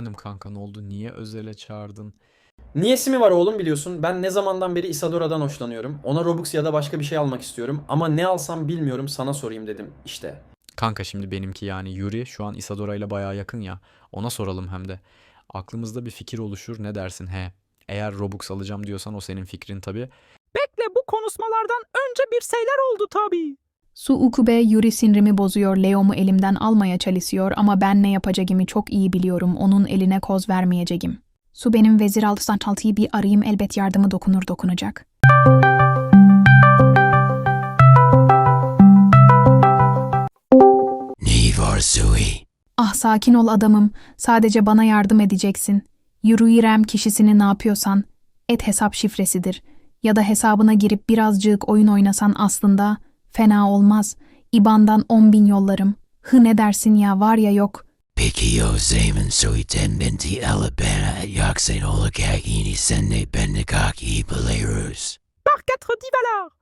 Efendim kanka ne oldu? Niye özele çağırdın? Niyesi mi var oğlum biliyorsun? Ben ne zamandan beri Isadora'dan hoşlanıyorum. Ona Robux ya da başka bir şey almak istiyorum. Ama ne alsam bilmiyorum sana sorayım dedim işte. Kanka şimdi benimki yani Yuri şu an Isadora ile bayağı yakın ya. Ona soralım hem de. Aklımızda bir fikir oluşur ne dersin he? Eğer Robux alacağım diyorsan o senin fikrin tabii. Bekle bu konuşmalardan önce bir şeyler oldu tabii. Su ukube Yuri sinirimi bozuyor Leo'mu elimden almaya çalışıyor ama ben ne yapacağımı çok iyi biliyorum onun eline koz vermeyeceğim. Su benim vezir altıyı bir arayayım elbet yardımı dokunur dokunacak. Neyi var Zoe? Ah sakin ol adamım sadece bana yardım edeceksin. Yürüyürem kişisini ne yapıyorsan et hesap şifresidir. Ya da hesabına girip birazcık oyun oynasan aslında fena olmaz. İban'dan 10 bin yollarım. Hı ne dersin ya var ya yok. Peki yo zaman Zoe'den benti Alabama yaksen olacak ini senne bende kak iyi biliyoruz. Par quatre divers.